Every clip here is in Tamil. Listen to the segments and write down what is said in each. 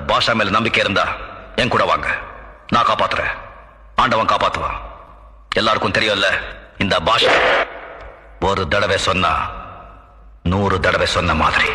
பாஷா மேல நம்பிக்கை இருந்தா என் கூட வாங்க. நான் காப்பாத்துறேன். ஆண்டவன் காப்பாத்துவான். எல்லாருக்கும் தெரியும்ல இந்த பாஷா ஒரு தடவை சொன்னா நூறு தடவை சொன்ன மாதிரி.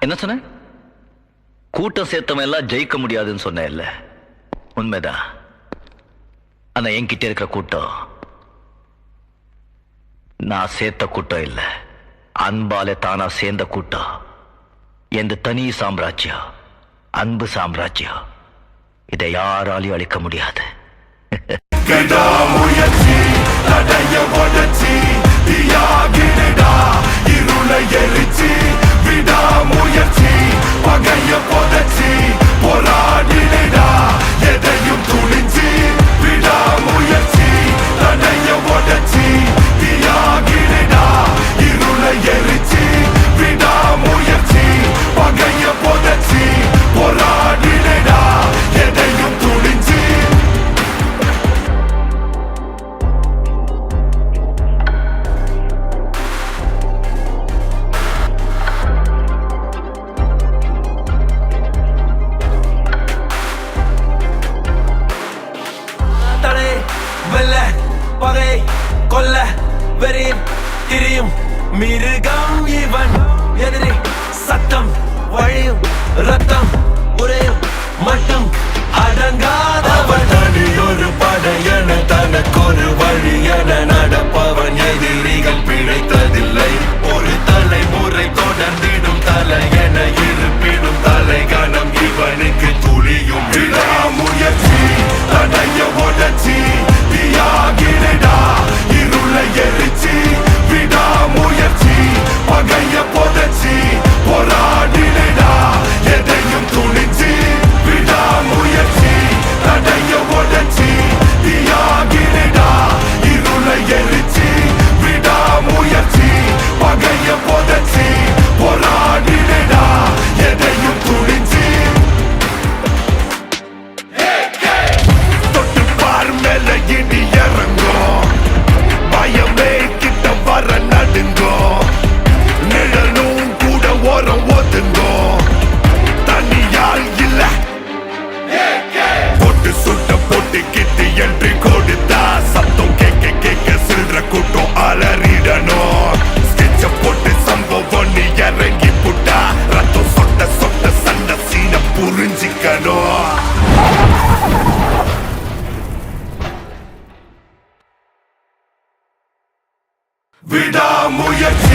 என்ன சொன்ன? கூட்டம் சேர்த்தவன் எல்லாம் ஜெயிக்க முடியாதுன்னு சொன்னேன் இல்ல உண்மைதான். ஆனா என்கிட்ட இருக்கிற கூட்டம் நான் சேர்த்த கூட்டம் இல்ல. அன்பால தானா சேர்ந்த கூட்டம். எந்த தனி சாம்ராஜ்யம் அன்பு சாம்ராஜ்யம் இதை யாராலையும் அழிக்க முடியாது. கொல்ல வெறியில் திரியும். மிருகம் இவன். எதிரி சத்தம் வழியும் ரத்தம். விடாமுயற்சி